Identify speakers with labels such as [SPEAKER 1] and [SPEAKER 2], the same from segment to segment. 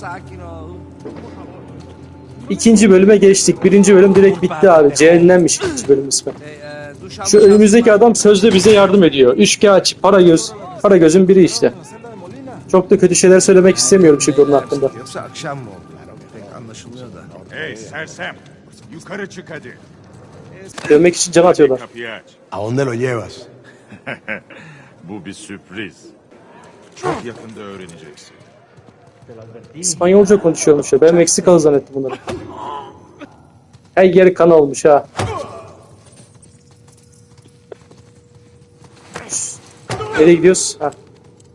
[SPEAKER 1] sakin ol.
[SPEAKER 2] İkinci bölüme geçtik. Birinci bölüm direkt bitti abi. Cehennemmiş ikinci bölüm ismi.
[SPEAKER 1] E,
[SPEAKER 2] Şu önümüzdeki adam sözde bize yardım ediyor. Üçkağıtçı, para göz. Para gözün biri işte. Çok da kötü şeyler söylemek istemiyorum çünkü onun hakkında.
[SPEAKER 1] Yoksa akşam mı oldu? Pek anlaşılmıyor da.
[SPEAKER 3] Hey sersem. Yukarı çık hadi.
[SPEAKER 2] Dövmek için can atıyorlar.
[SPEAKER 4] ¿A dónde lo llevas?
[SPEAKER 3] Bu bir sürpriz. Çok yakında öğreneceksin.
[SPEAKER 2] İspanyolca konuşuyormuş ya. Ben Meksikalı zannettim bunları. Her yer kan olmuş ha. Nereye gidiyoruz? Ha.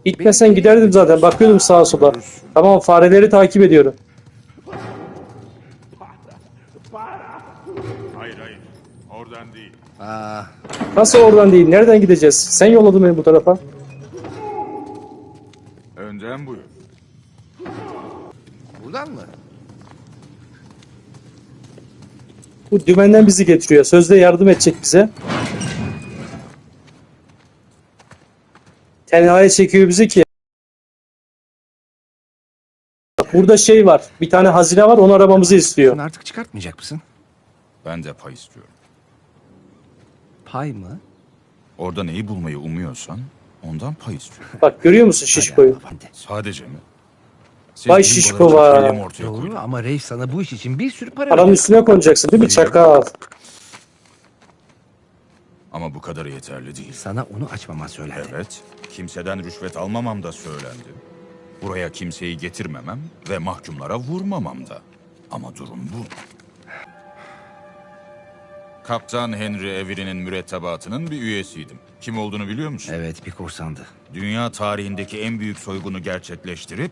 [SPEAKER 2] Gitmesen giderdim zaten. Bakıyordum sağa sola. Tamam fareleri takip ediyorum.
[SPEAKER 3] Hayır hayır. Oradan değil.
[SPEAKER 1] Aa,
[SPEAKER 2] Nasıl oradan değil? Nereden gideceğiz? Sen yolladın beni bu tarafa.
[SPEAKER 3] Önden buyur.
[SPEAKER 1] Buradan mı?
[SPEAKER 2] Bu dümenden bizi getiriyor. Sözde yardım edecek bize. Tenhaya çekiyor bizi ki. Burada şey var. Bir tane hazine var. Onu aramamızı istiyor.
[SPEAKER 1] Bunu artık çıkartmayacak mısın?
[SPEAKER 3] Ben de pay istiyorum.
[SPEAKER 1] Pay mı?
[SPEAKER 3] Orada neyi bulmayı umuyorsan ondan pay istiyorum.
[SPEAKER 2] Bak görüyor musun şişkoyu?
[SPEAKER 3] Sadece mi?
[SPEAKER 2] Vay
[SPEAKER 3] Sevdiğin
[SPEAKER 2] şişko
[SPEAKER 3] balığı
[SPEAKER 2] var.
[SPEAKER 3] çiftliğe mi ortaya koydun?
[SPEAKER 1] Doğru ama Reif sana bu iş için bir sürü para
[SPEAKER 2] Paranın
[SPEAKER 1] veriyor.
[SPEAKER 2] üstüne konacaksın değil mi? Çakal.
[SPEAKER 3] Ama bu kadarı yeterli değil.
[SPEAKER 1] Sana onu açmaman söylendi.
[SPEAKER 3] Evet, kimseden rüşvet almamam da söylendi. Buraya kimseyi getirmemem ve mahkumlara vurmamam da. Ama durum bu. Kaptan Henry Avery'nin mürettebatının bir üyesiydim. Kim olduğunu biliyor musun?
[SPEAKER 1] Evet bir korsandı.
[SPEAKER 3] Dünya tarihindeki en büyük soygunu gerçekleştirip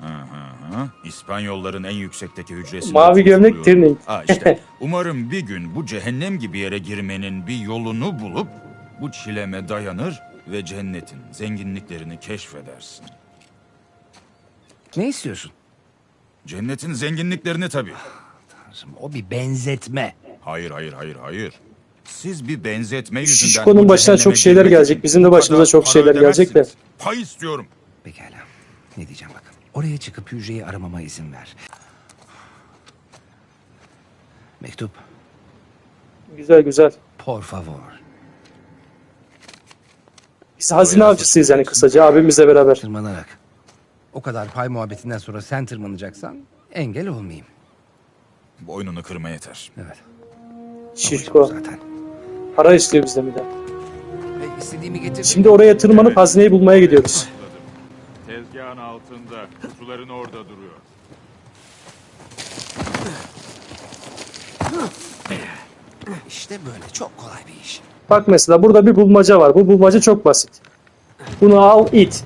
[SPEAKER 3] Hı hı hı. İspanyolların en yüksekteki hücresinde
[SPEAKER 2] Mavi gömlek. Tirning.
[SPEAKER 3] Ha işte umarım bir gün bu cehennem gibi yere girmenin bir yolunu bulup bu çileme dayanır ve cennetin zenginliklerini keşfedersin.
[SPEAKER 1] Ne istiyorsun?
[SPEAKER 3] Cennetin zenginliklerini tabii.
[SPEAKER 1] Tanrım, O bir benzetme.
[SPEAKER 3] Hayır hayır hayır hayır. Siz bir benzetme yüzünden
[SPEAKER 2] Şişko'nun
[SPEAKER 3] bu
[SPEAKER 2] başına
[SPEAKER 3] cehenneme
[SPEAKER 2] çok şeyler
[SPEAKER 3] girmek
[SPEAKER 2] gelecek. Bizim de
[SPEAKER 3] bu
[SPEAKER 2] başımıza
[SPEAKER 3] kadar
[SPEAKER 2] çok
[SPEAKER 3] para
[SPEAKER 2] şeyler gelecek de.
[SPEAKER 3] ödemezsiniz. Pay istiyorum.
[SPEAKER 1] Pekala. Ne diyeceğim bakın. Oraya çıkıp hücreyi aramama izin ver. Mektup.
[SPEAKER 2] Güzel güzel.
[SPEAKER 1] Por favor.
[SPEAKER 2] Biz hazine avcısıyız yani kısaca abimizle beraber.
[SPEAKER 1] Tırmanarak. O kadar pay muhabbetinden sonra sen tırmanacaksan engel olmayayım.
[SPEAKER 3] Boynunu kırma yeter.
[SPEAKER 1] Evet.
[SPEAKER 2] Şişko.
[SPEAKER 1] Zaten.
[SPEAKER 2] Para istiyor bizden bir de.
[SPEAKER 1] Ve istediğimi getir.
[SPEAKER 2] Şimdi oraya tırmanıp hazineyi bulmaya gidiyoruz.
[SPEAKER 3] Tezgahın altında, kutuların orada duruyor.
[SPEAKER 1] İşte böyle çok kolay bir iş.
[SPEAKER 2] Bak mesela burada bir bulmaca var. Bu bulmaca çok basit. Bunu al it.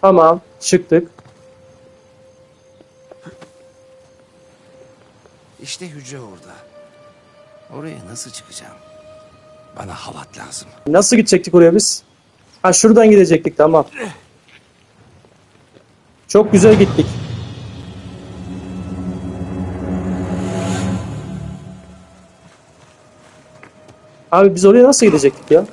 [SPEAKER 2] Tamam çıktık.
[SPEAKER 1] İşte hücre orada. Oraya nasıl çıkacağım? Bana halat lazım.
[SPEAKER 2] Nasıl gidecektik oraya biz? Ha şuradan gidecektik tamam. Çok güzel gittik. Abi biz oraya nasıl gidecektik ya?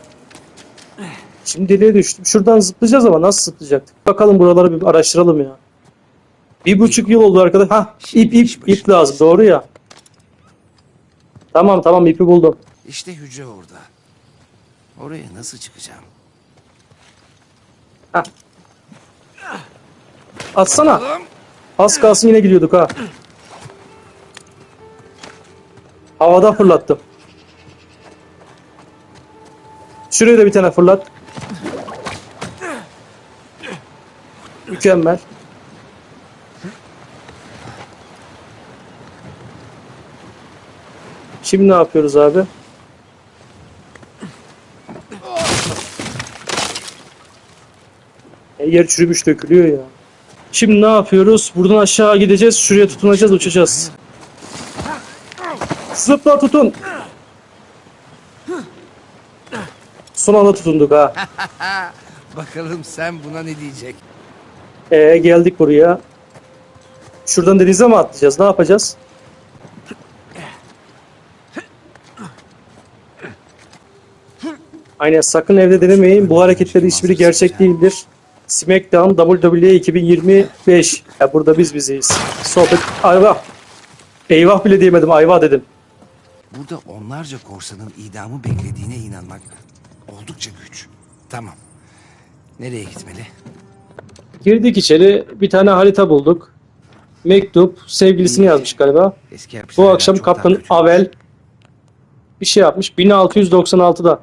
[SPEAKER 2] Şimdi deliye düştüm. Şuradan zıplayacağız ama nasıl zıplayacaktık? Bakalım buraları bir araştıralım ya. Bir buçuk yıl oldu arkadaş. Ha ip ip ip lazım doğru ya. Tamam tamam ipi buldum.
[SPEAKER 1] İşte hücre orada. Oraya nasıl çıkacağım?
[SPEAKER 2] Atsana. Az kalsın yine gidiyorduk ha. Havada fırlattım. Şuraya da bir tane fırlat. Mükemmel. Şimdi ne yapıyoruz abi? E, yer çürümüş dökülüyor ya. Şimdi ne yapıyoruz? Buradan aşağı gideceğiz. Şuraya tutunacağız, uçacağız. Zıpla tutun. Son anda tutunduk ha.
[SPEAKER 1] Bakalım sen buna ne diyecek?
[SPEAKER 2] Ee, geldik buraya. Şuradan denize mi atlayacağız? Ne yapacağız? Aynen sakın evde denemeyin. Bu hareketlerin hiçbiri gerçek değildir. SmackDown WWE 2025. Ya burada biz bizeyiz. Sohbet. Ayvah. Eyvah bile diyemedim. Ayvah dedim.
[SPEAKER 1] Burada onlarca korsanın idamı beklediğine inanmak oldukça güç. Tamam. Nereye gitmeli?
[SPEAKER 2] Girdik içeri. Bir tane harita bulduk. Mektup. Sevgilisini yazmış galiba. Bu akşam Kaptan. Avel bir şey yapmış. 1696'da.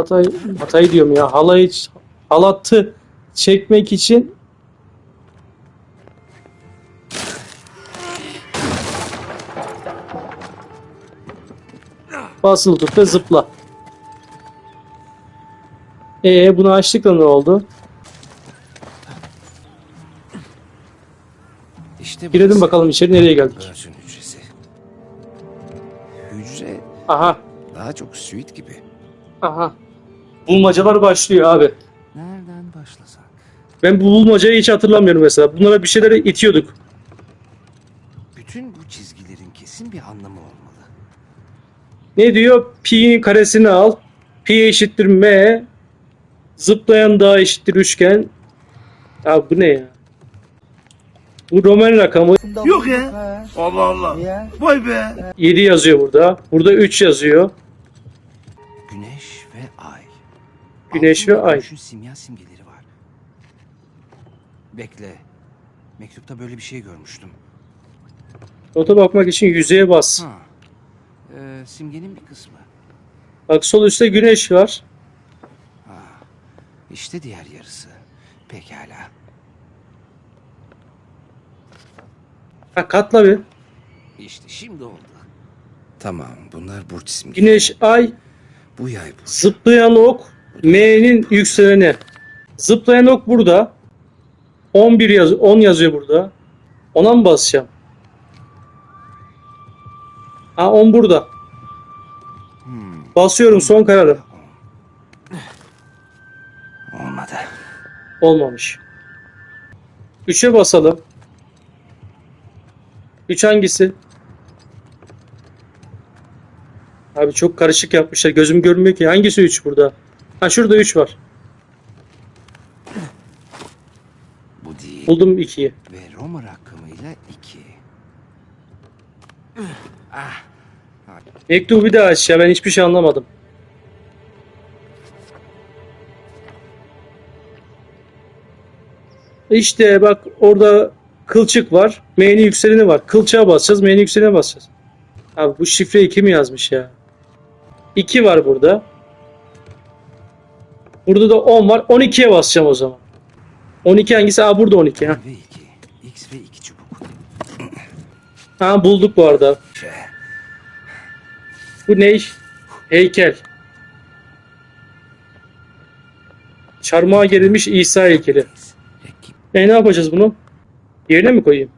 [SPEAKER 2] Hatay, Hatay diyorum ya. Halayı, halatı çekmek için basılı tut ve zıpla. Ee bunu açtık da ne oldu?
[SPEAKER 1] İşte
[SPEAKER 2] Girelim
[SPEAKER 1] burası
[SPEAKER 2] bakalım içeri nereye geldik.
[SPEAKER 1] Börsün hücresi. Hücre
[SPEAKER 2] Aha.
[SPEAKER 1] daha çok suite gibi.
[SPEAKER 2] Aha. Bulmacalar başlıyor abi.
[SPEAKER 1] Nereden başlasak?
[SPEAKER 2] Ben bu bulmacayı hiç hatırlamıyorum mesela. Bunlara bir şeyleri itiyorduk.
[SPEAKER 1] Bütün bu çizgilerin kesin bir anlamı olmalı.
[SPEAKER 2] Ne diyor? Pi'nin karesini al. Pi eşittir M. Zıplayan dağ eşittir üçgen. Ya bu ne ya? Bu Roman rakamı
[SPEAKER 4] Yok ya. Allah Allah. Vay be.
[SPEAKER 2] 7 yazıyor burada. Burada 3 yazıyor.
[SPEAKER 1] Güneş ve ay. gümüşün simya simgeleri var. Bekle. Mektupta böyle bir şey görmüştüm.
[SPEAKER 2] Nota bakmak için yüzeye bas.
[SPEAKER 1] Ha. Ee, simgenin bir kısmı.
[SPEAKER 2] Bak sol üstte güneş var.
[SPEAKER 1] İşte diğer yarısı. Pekala.
[SPEAKER 2] Ha katla bir.
[SPEAKER 1] İşte şimdi oldu. Tamam bunlar burç simgeleri.
[SPEAKER 2] Güneş, ay,
[SPEAKER 1] Bu yay burç.
[SPEAKER 2] Zıplayan ok M'nin yükseleni. Zıplayan ok burada. 11 yaz 10 yazıyor burada. Ona mı basacağım? Ha 10 burada. Basıyorum son kararım.
[SPEAKER 1] Olmadı.
[SPEAKER 2] Olmamış. 3'e basalım. 3 hangisi? Abi çok karışık yapmışlar. Gözüm görmüyor ki. Hangisi 3 burada? Ha şurada 3 var.
[SPEAKER 1] Bu değil.
[SPEAKER 2] Buldum 2'yi.
[SPEAKER 1] Ve Roma rakamıyla iki. Ah.
[SPEAKER 2] Mektubu bir daha aç ya. Ben hiçbir şey anlamadım. İşte bak orada kılçık var. M'nin yükseleni var. Kılçığa basacağız. M'nin yükselenine basacağız. Abi bu şifreyi kim yazmış ya? 2 var burada. Burada da 10 var. 12'ye basacağım o zaman. 12 hangisi? Aa burada 12. Ha,
[SPEAKER 1] Ve iki. X ve iki çubuk.
[SPEAKER 2] ha bulduk bu arada. Bu ne? Heykel. Çarmıha gerilmiş İsa heykeli. E ne yapacağız bunu? Yerine mi koyayım?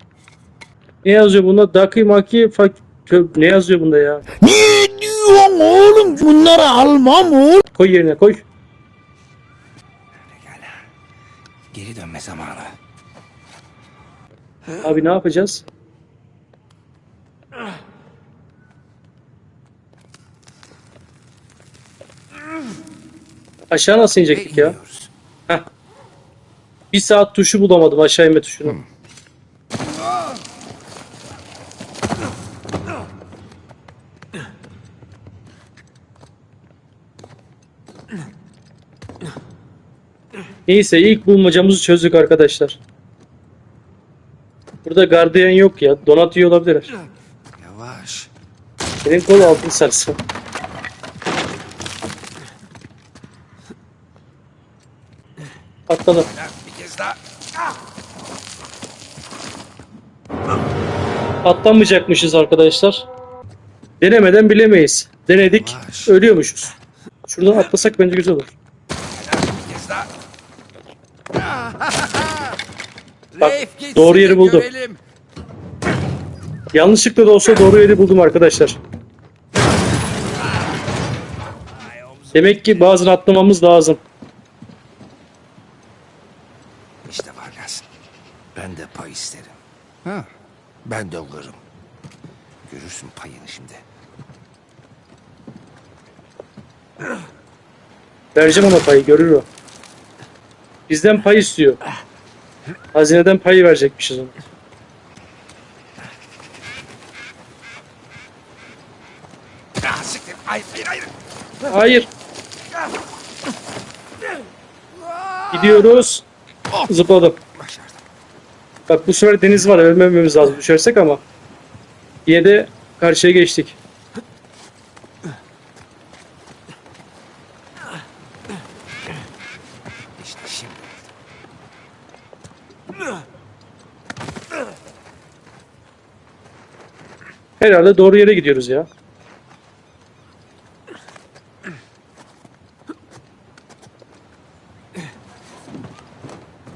[SPEAKER 2] Ne yazıyor bunda? Daki maki fak... Ne yazıyor bunda ya?
[SPEAKER 4] Ne diyorsun oğlum? Bunları almam oğlum.
[SPEAKER 2] Koy yerine koy.
[SPEAKER 1] Geri dönme zamanı.
[SPEAKER 2] Abi ne yapacağız? Aşağı nasıl inecektik ya?
[SPEAKER 1] iniyoruz.
[SPEAKER 2] Bir saat tuşu bulamadım aşağı inme tuşunu. Neyse ilk bulmacamızı çözdük arkadaşlar. Burada gardiyan yok ya. Donatıyor olabilirler.
[SPEAKER 1] Yavaş.
[SPEAKER 2] Senin kol altın sarsın. Atladım.
[SPEAKER 1] Bir kez daha.
[SPEAKER 2] Atlamayacakmışız arkadaşlar. Denemeden bilemeyiz. Denedik, ölüyormuşuz. Şuradan atlasak bence güzel olur.
[SPEAKER 1] Bir kez daha.
[SPEAKER 2] Bak,
[SPEAKER 1] Reif,
[SPEAKER 2] doğru yeri buldum.
[SPEAKER 1] görelim.
[SPEAKER 2] Yanlışlıkla da olsa doğru yeri buldum arkadaşlar. Demek ki bazen atlamamız lazım.
[SPEAKER 1] İşte Vargas. Ben de pay isterim. Ha, ben de alırım. görürsün payını şimdi.
[SPEAKER 2] Vereceğim ona payı görür o. Bizden pay istiyor. Hazineden payı verecekmişiz ona.
[SPEAKER 1] Ah. Hayır, hayır, hayır.
[SPEAKER 2] Hayır. Gidiyoruz. Zıpladım. Bak bu sefer deniz var ölmememiz lazım düşersek ama. Yine de karşıya geçtik.
[SPEAKER 1] İşte şimdi.
[SPEAKER 2] Herhalde doğru yere gidiyoruz ya.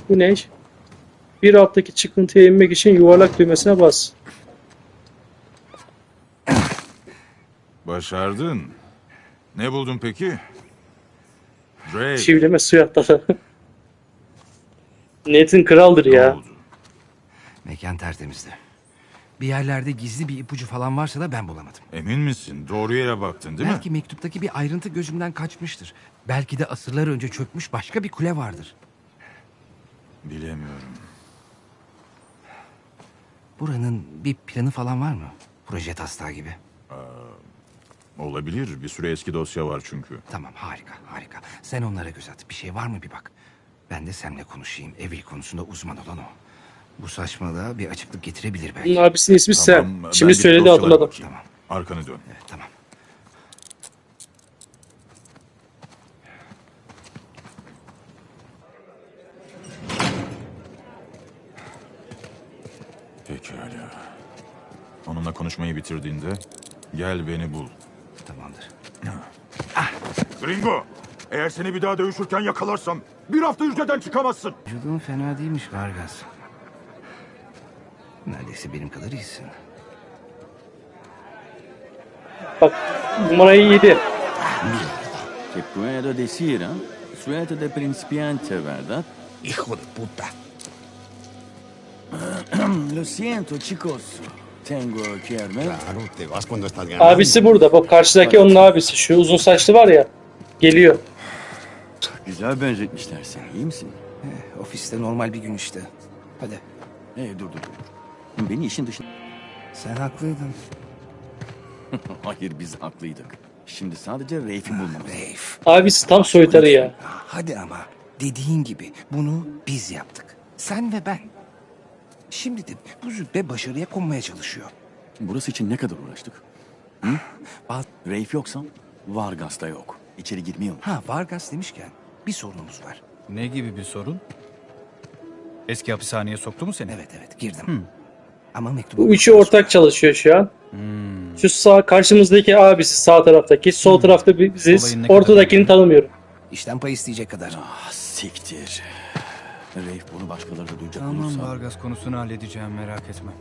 [SPEAKER 2] Bu ne? Bir alttaki çıkıntıya inmek için yuvarlak düğmesine bas.
[SPEAKER 3] Başardın. Ne buldun peki? Drake.
[SPEAKER 2] Çivileme suya atladı. Nathan kraldır
[SPEAKER 3] ne
[SPEAKER 2] ya.
[SPEAKER 3] oldu?
[SPEAKER 1] Mekan tertemizdi. Bir yerlerde gizli bir ipucu falan varsa da ben bulamadım.
[SPEAKER 3] Emin misin? Doğru yere baktın değil
[SPEAKER 1] Belki mektuptaki bir ayrıntı gözümden kaçmıştır. Belki de asırlar önce çökmüş başka bir kule vardır.
[SPEAKER 3] mi? Bilemiyorum.
[SPEAKER 1] Buranın bir planı falan var mı? Proje taslağı gibi.
[SPEAKER 3] Olabilir. Bir sürü eski dosya var çünkü.
[SPEAKER 1] Tamam harika harika. Sen onlara göz at. Bir şey var mı bir bak. Ben de Sam'le konuşayım. Evil konusunda uzman olan o. Bu saçmalığa bir açıklık getirebilir belki.
[SPEAKER 2] Bunun abisinin ismi
[SPEAKER 3] Tamam,
[SPEAKER 2] Sam.
[SPEAKER 3] ben
[SPEAKER 2] Şimdi
[SPEAKER 3] gidip
[SPEAKER 2] söyledi
[SPEAKER 3] dosyalara
[SPEAKER 2] hatırladım.
[SPEAKER 3] bakayım.
[SPEAKER 1] Tamam.
[SPEAKER 3] Arkanı dön.
[SPEAKER 1] Evet, tamam.
[SPEAKER 3] Pekala. Onunla konuşmayı bitirdiğinde gel beni bul.
[SPEAKER 1] Tamamdır.
[SPEAKER 3] Gringo! Eğer seni bir daha dövüşürken yakalarsam bir hafta hücreden çıkamazsın.
[SPEAKER 1] Vücudun fena değilmiş Vargas. Neredeyse benim kadar iyisin.
[SPEAKER 2] Bak numarayı yedi.
[SPEAKER 5] Te puedo decir, ¿eh? Suerte de principiante, ¿verdad?
[SPEAKER 1] Hijo de puta.
[SPEAKER 5] Lo siento, chicos. Tengo que irme.
[SPEAKER 6] Claro, te vas cuando estás ganando.
[SPEAKER 2] Abisi burada. Bak karşıdaki onun abisi. Şu uzun saçlı var ya. Geliyor.
[SPEAKER 5] Güzel benzetmişler seni, iyi misin?
[SPEAKER 1] Eh, ofiste normal bir gün işte. Hadi.
[SPEAKER 5] Hey, dur dur dur. Beni işin dışında...
[SPEAKER 1] Sen haklıydın.
[SPEAKER 5] Hayır, biz haklıydık. Şimdi sadece Reif'i bulmamız.
[SPEAKER 1] Reif.
[SPEAKER 2] Abisi tam soytarı ya.
[SPEAKER 1] Ah, Hadi ama. Dediğin gibi bunu biz yaptık. Sen ve ben. Şimdi de bu züppe başarıya konmaya çalışıyor.
[SPEAKER 5] Burası için ne kadar uğraştık?
[SPEAKER 1] Baz-
[SPEAKER 5] Reif yoksa Vargas da yok. İçeri girmiyor.
[SPEAKER 1] Ha Vargas demişken bir sorunumuz var.
[SPEAKER 7] Ne gibi bir sorun? Eski hapishaneye soktu mu seni?
[SPEAKER 1] Evet evet girdim. Ama mektubu...
[SPEAKER 2] Bu üçü ortak çalışıyor şu an. Şu sağ karşımızdaki abisi sağ taraftaki, sol tarafta biziz.
[SPEAKER 7] Olayın ne kadar
[SPEAKER 2] Ortadakini tanımıyorum.
[SPEAKER 1] İşten pay isteyecek kadar.
[SPEAKER 5] Ah, siktir. Reif bunu başkaları da duyacak
[SPEAKER 7] Tamam
[SPEAKER 5] olursa...
[SPEAKER 7] Vargas konusunu halledeceğim merak etme.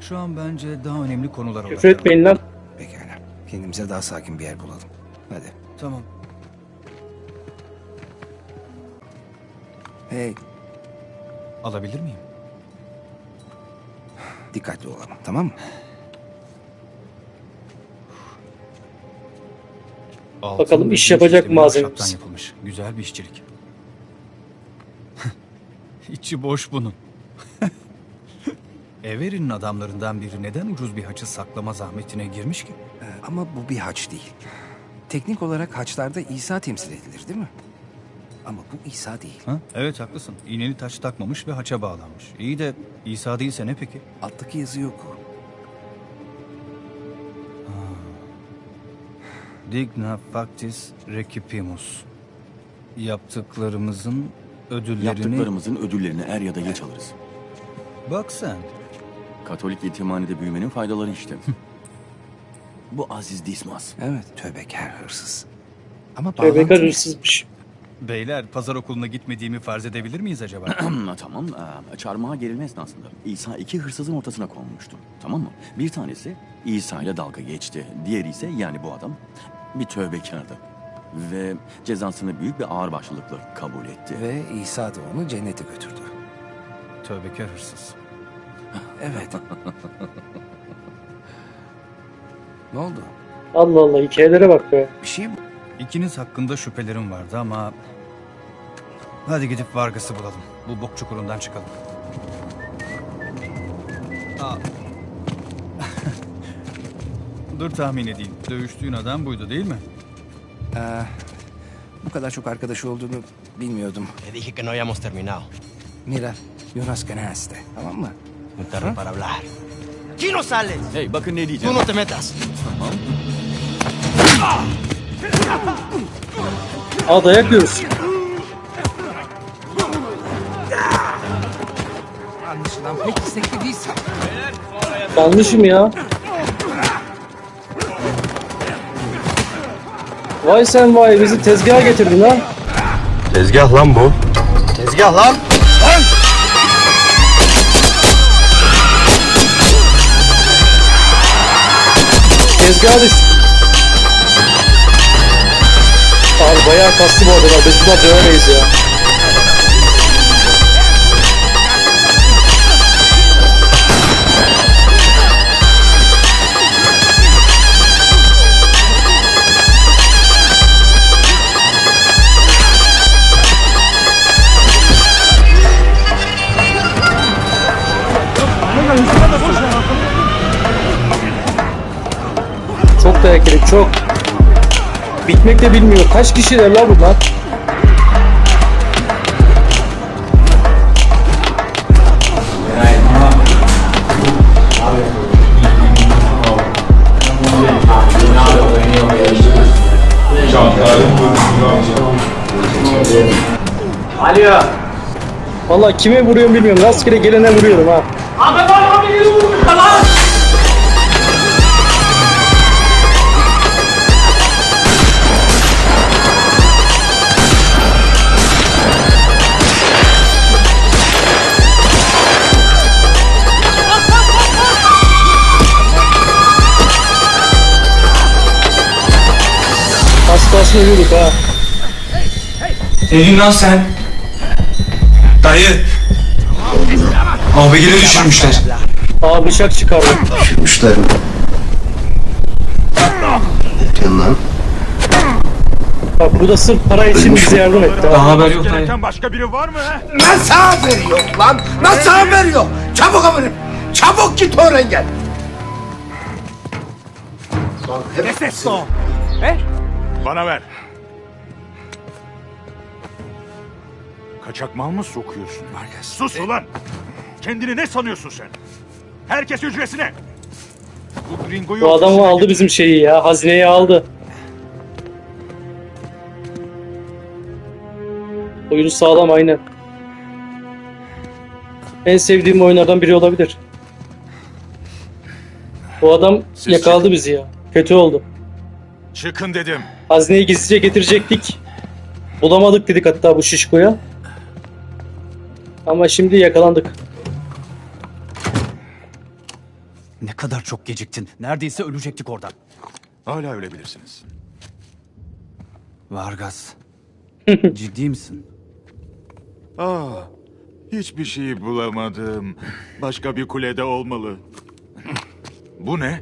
[SPEAKER 7] Şu an bence daha önemli konular
[SPEAKER 2] Küfür
[SPEAKER 7] odaklanalım.
[SPEAKER 2] etmeyin lan.
[SPEAKER 1] Pekala. Kendimize daha sakin bir yer bulalım. Hadi.
[SPEAKER 7] Tamam.
[SPEAKER 1] Hey
[SPEAKER 7] Alabilir miyim?
[SPEAKER 1] Dikkatli olalım tamam mı?
[SPEAKER 7] Altın
[SPEAKER 2] Bakalım
[SPEAKER 7] ve
[SPEAKER 2] iş
[SPEAKER 7] gümüş
[SPEAKER 2] yapacak
[SPEAKER 7] işlemi
[SPEAKER 2] malzememiz.
[SPEAKER 7] ahşaptan yapılmış. Güzel bir işçilik. İçi boş bunun. Everin'in adamlarından biri neden ucuz bir haçı saklama zahmetine girmiş ki?
[SPEAKER 1] Ee, ama bu bir haç değil. Teknik olarak haçlarda İsa temsil edilir değil mi? Ama bu İsa değil.
[SPEAKER 7] Ha? Evet haklısın. İğneli taş takmamış ve haça bağlanmış. İyi de İsa değilse ne peki?
[SPEAKER 1] Alttaki yazı yok.
[SPEAKER 7] Digna factis recipimus. Yaptıklarımızın ödüllerini...
[SPEAKER 5] Yaptıklarımızın ödüllerini er ya da geç alırız.
[SPEAKER 7] Bak sen.
[SPEAKER 5] Katolik yetimhanede büyümenin faydaları işte. Bu Aziz Dismas.
[SPEAKER 1] Evet tövbekar hırsız. Ama
[SPEAKER 2] Tövbekar
[SPEAKER 1] bağlantı
[SPEAKER 2] hırsızmış.
[SPEAKER 7] Beyler pazar okuluna gitmediğimi farz edebilir miyiz acaba?
[SPEAKER 5] Tamam. Ee, çarmıha gerilme esnasında İsa iki hırsızın ortasına konmuştu. Tamam mı? Bir tanesi İsa ile dalga geçti. Diğeri ise yani bu adam bir tövbekardı. Ve cezasını büyük bir ağırbaşlılıkla kabul etti.
[SPEAKER 1] Ve İsa da onu cennete götürdü.
[SPEAKER 7] Tövbekar hırsız.
[SPEAKER 1] Evet. Ne oldu?
[SPEAKER 2] Allah Allah hikayelere bak be.
[SPEAKER 1] Bir şey mi?
[SPEAKER 7] İkiniz hakkında şüphelerim vardı ama... Hadi gidip Vargas'ı bulalım. Bu bok çukurundan çıkalım. Aa. Dur tahmin edeyim. Dövüştüğün adam buydu değil mi?
[SPEAKER 1] Ee, bu kadar çok arkadaşı olduğunu bilmiyordum.
[SPEAKER 6] Le dije que no habíamos terminado.
[SPEAKER 1] Mira, Jonas ganaste. Tamam mı?
[SPEAKER 6] Muy tarde para hablar. ¡Aquí no sales!
[SPEAKER 5] Hey bakın ne
[SPEAKER 6] ¡Tú
[SPEAKER 5] diyeceğim.
[SPEAKER 6] no te metas!
[SPEAKER 2] Aa dayak yiyoruz.
[SPEAKER 1] Anlaşılan pek istekli değilsin.
[SPEAKER 2] Yanlışım ya. Vay sen vay bizi tezgaha getirdin ha.
[SPEAKER 6] Tezgah lan bu. Tezgah lan!
[SPEAKER 2] Tezgaha düş. Abi bayağı kaslı bu adamlar. Biz buna dövemeyiz ya. Çok yedik çok. Bitmek de bilmiyor. Kaç kişiler la bunlar? Vallahi kime vuruyorum bilmiyorum. Rastgele gelene vuruyorum ha. Hastasını vurduk ha.
[SPEAKER 8] Neyin lan sen? Dayı. Abigili düşürmüşler.
[SPEAKER 2] Aa bıçak çıkardı. Bak bu da sırf para için bize yardım etti. ha.
[SPEAKER 8] Daha haber yok dayı.
[SPEAKER 4] Nasıl haberi yok lan? Nasıl haberi yok? Çabuk amirim. Çabuk git öğren gel.
[SPEAKER 3] Bana ver. Kaçak mal mı sokuyorsun?
[SPEAKER 1] Vargas.
[SPEAKER 3] Sus ulan! Kendini ne sanıyorsun sen? Herkes hücresine! Bu gringoyu
[SPEAKER 2] Bu adam aldı bizim şeyi ya. Hazineyi aldı. Oyunu sağlam aynen. En sevdiğim oyunlardan biri olabilir. Bu adam
[SPEAKER 3] Siz
[SPEAKER 2] yakaladı bizi ya. Kötü oldu.
[SPEAKER 3] Çıkın dedim.
[SPEAKER 2] Hazineyi gizlice getirecektik. Bulamadık dedik hatta bu şişkoya. Ama şimdi yakalandık.
[SPEAKER 7] Ne kadar çok geciktin. Neredeyse ölecektik oradan.
[SPEAKER 3] Hala ölebilirsiniz.
[SPEAKER 7] Vargas. Ciddi misin?
[SPEAKER 3] Ah, hiçbir şey bulamadım. Başka bir kulede olmalı. Bu ne?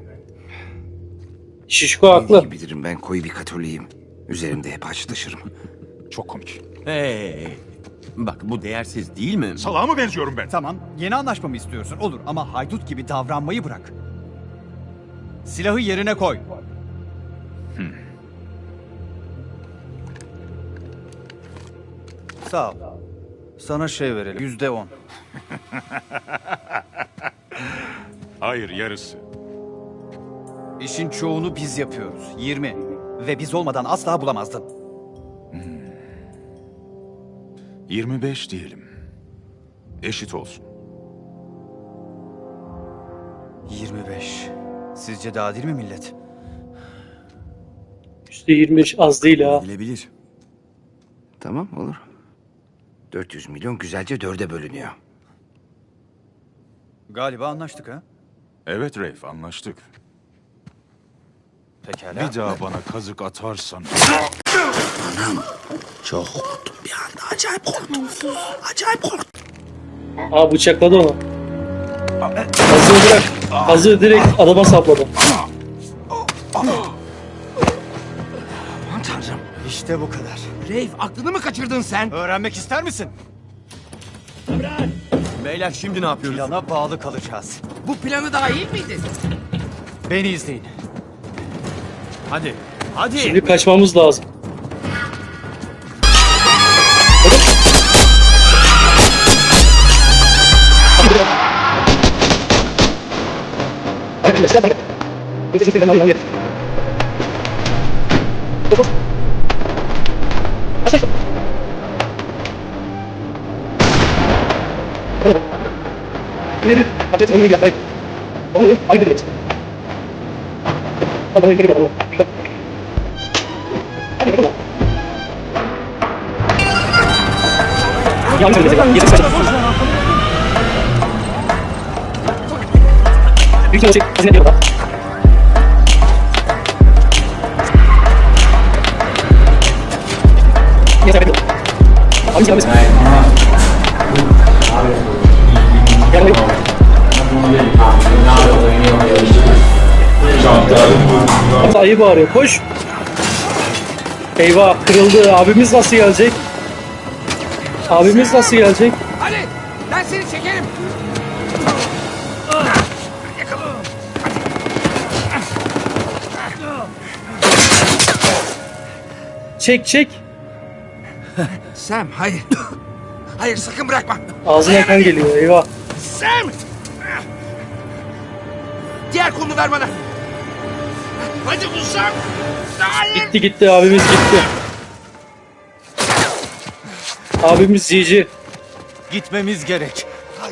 [SPEAKER 2] Şişko haklı.
[SPEAKER 1] İyi bilirim ben koyu bir katoliyim. Üzerimde hep haç taşırım.
[SPEAKER 3] Çok komik.
[SPEAKER 5] Hey. Bak bu değersiz değil mi?
[SPEAKER 3] Salağa mı benziyorum ben?
[SPEAKER 7] Tamam, yeni anlaşma mı istiyorsun? Olur ama haydut gibi davranmayı bırak. Silahı yerine koy. Sağ ol. Sana şey verelim, yüzde on.
[SPEAKER 3] Hayır, yarısı.
[SPEAKER 7] İşin çoğunu biz yapıyoruz, yirmi. Ve biz olmadan asla bulamazdın.
[SPEAKER 3] 25 diyelim. Eşit olsun.
[SPEAKER 7] 25. Sizce de adil mi millet?
[SPEAKER 2] %25 az değil ha.
[SPEAKER 5] Bilebilir.
[SPEAKER 1] Tamam olur. 400 milyon güzelce dörde bölünüyor.
[SPEAKER 7] Galiba anlaştık ha?
[SPEAKER 3] Evet Reif, anlaştık.
[SPEAKER 7] Pekala.
[SPEAKER 3] Bir daha bana kazık atarsan...
[SPEAKER 4] Çok korktum bir anda. Acayip korktum. Acayip korktum.
[SPEAKER 2] Aa bıçakladı onu. Hazır bırak. Hazır direkt adama sapladı.
[SPEAKER 1] Aman tanrım.
[SPEAKER 6] İşte bu kadar.
[SPEAKER 1] Reif aklını mı kaçırdın sen?
[SPEAKER 6] Öğrenmek ister misin? Beyler şimdi ne yapıyoruz? Plana bağlı kalacağız.
[SPEAKER 1] Bu planı daha iyi miydi?
[SPEAKER 6] Beni izleyin. Hadi. Hadi.
[SPEAKER 2] Şimdi kaçmamız lazım. Ayı bağırıyor. Koş. Eyvah kırıldı. Abimiz nasıl gelecek? Abimiz nasıl gelecek?
[SPEAKER 1] Ali ben seni çekerim.
[SPEAKER 2] Çek çek.
[SPEAKER 1] Sam hayır. Hayır sakın bırakma.
[SPEAKER 2] Ağzına kan geliyor. Eyvah.
[SPEAKER 1] Sam! Diğer kolunu ver bana. Hadi Sam. Hayır.
[SPEAKER 2] Gitti gitti abimiz gitti. Abimiz GG.
[SPEAKER 6] Gitmemiz gerek.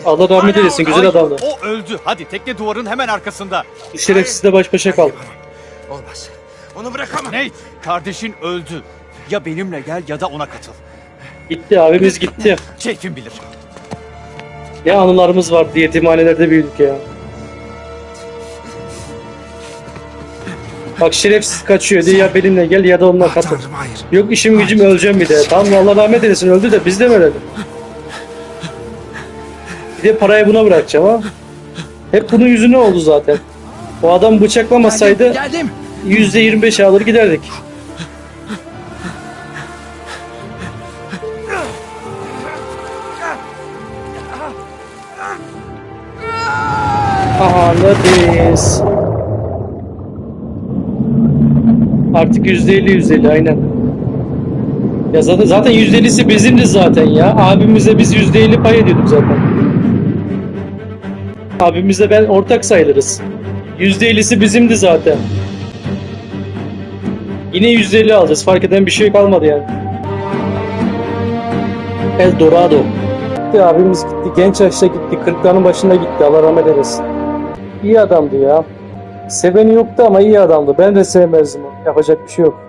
[SPEAKER 2] Allah rahmet eylesin güzel adamdı.
[SPEAKER 6] O öldü. Hadi tekne duvarın hemen arkasında.
[SPEAKER 2] Şerefsizle baş başa kal.
[SPEAKER 1] Olmaz. Onu bırakamam.
[SPEAKER 6] Nate, kardeşin öldü. Ya benimle gel ya da ona katıl.
[SPEAKER 2] Gitti abimiz gitti.
[SPEAKER 6] Keyfin bilir.
[SPEAKER 2] Ne anılarımız vardı yetimhanelerde büyüdük ya. Bak şerefsiz kaçıyor diye ya benimle gel ya da onunla katıl. Yok işim gücüm öleceğim bir de. Tamam Allah rahmet eylesin öldü de biz de mi ölelim? Bir de parayı buna bırakacağım ha. Hep bunun yüzüne oldu zaten. O adam bıçaklamasaydı
[SPEAKER 1] Geldim.
[SPEAKER 2] %25 alır giderdik. Aha biz. Artık %50 %50 aynen. Ya zaten, zaten %50'si bizimdi zaten ya. Abimize biz %50 pay ediyorduk zaten. Abimizle ben ortak sayılırız. %50'si bizimdi zaten. Yine %50 alacağız. Fark eden bir şey kalmadı yani. El Dorado. Gitti abimiz gitti. Genç yaşta gitti. Kırkların başında gitti. Allah rahmet eylesin. İyi adamdı ya. Seveni yoktu ama iyi adamdı. Ben de sevmezdim onu. Yapacak bir şey yok.